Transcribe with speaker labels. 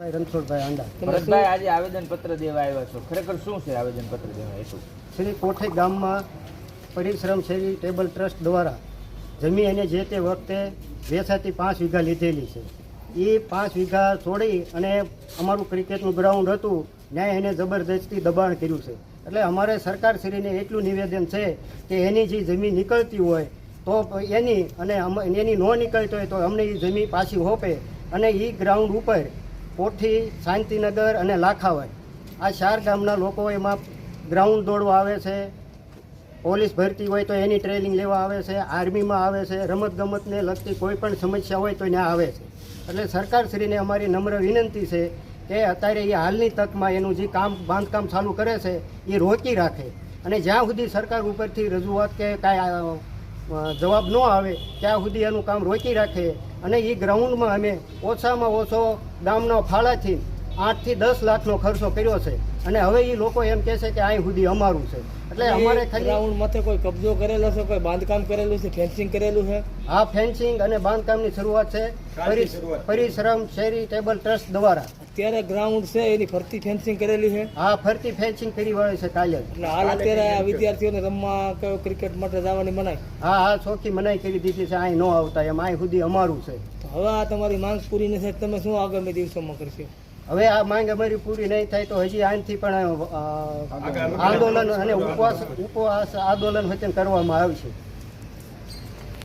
Speaker 1: ભાઈ રણછોડભાઈ આંડા
Speaker 2: ભરતભાઈ આજે આવેદન પત્ર દેવા આવ્યા છો. ખરેખર શું છે આવેદન પત્ર દેવા હેતુ
Speaker 1: શ્રી કોઠી ગામમાં પરિશ્રમ શેરી ટેબલ ટ્રસ્ટ દ્વારા જમી અને જે તે વખતે વેચાતી પાંચ વીઘા લીધેલી છે. એ પાંચ વીઘા છોડી અને અમારું ક્રિકેટનું ગ્રાઉન્ડ હતું ત્યાં એને જબરદસ્તી દબાણ કર્યું છે. એટલે અમારે સરકારશ્રીને એટલું નિવેદન છે કે એની જે જમીન નીકળતી હોય તો એની અને એની ન નીકળતી હોય તો અમને એ જમીન પાછી હોપે અને એ ગ્રાઉન્ડ ઉપર કોઠી શાંતિનગર અને લાખાવડ આ ચાર ગામના લોકો એમાં ગ્રાઉન્ડ દોડવા આવે છે, પોલીસ ભરતી હોય તો એની ટ્રેનિંગ લેવા આવે છે, આર્મીમાં આવે છે, રમતગમતને લગતી કોઈ પણ સમસ્યા હોય તો ત્યાં આવે છે. એટલે સરકારશ્રીને અમારી નમ્ર વિનંતી છે કે અત્યારે એ હાલની તકમાં એનું જે કામ, બાંધકામ ચાલુ કરે છે, એ રોકી રાખે. અને જ્યાં સુધી સરકાર ઉપરથી રજૂઆત કે કાંઈ જવાબ ન આવે, ત્યાં સુધી એનું કામ રોકી રાખે. અને એ ગ્રાઉન્ડમાં અમે ઓછામાં ઓછો ગામના ફાળાથી આઠથી દસ લાખનો ખર્ચો કર્યો છે. અને હવે એ લોકો એમ કહે છે કે અહીં સુધી અમારું છે. એટલે અમારે
Speaker 3: ગ્રાઉન્ડ માથે કોઈ કબજો કરેલો છે કોઈ બાંધકામ કરેલું છે ફેન્સિંગ કરેલું છે?
Speaker 1: આ ફેન્સિંગ અને બાંધકામની શરૂઆત છે. પરી- પરિશ્રમ શેરી ટેબલ ટ્રસ્ટ દ્વારા.
Speaker 3: અત્યારે ગ્રાઉન્ડ છે એની ફરતી ફેન્સિંગ કરેલી છે?
Speaker 1: હા ફરતી ફેન્સિંગ કરી વળે છે કાલે.
Speaker 3: એટલે હાલ અત્યારે આ વિદ્યાર્થીઓને રમવા કયો ક્રિકેટ માટે જવાની મનાઈ?
Speaker 1: હા હા ચોખ્ખી મનાઈ કરી દીધી છે અહીં ન આવતા એમ અહીં સુધી અમારું છે.
Speaker 3: હવે આ તમારી માંગ પૂરી નથી તમે શું આગામી દિવસોમાં કરશો?
Speaker 1: હવે આ માંગ અમારી પૂરી નહીં થાય તો હજી આનથી પણ આંદોલન અને ઉપવાસ ઉપવાસ આંદોલન વચન કરવામાં આવશે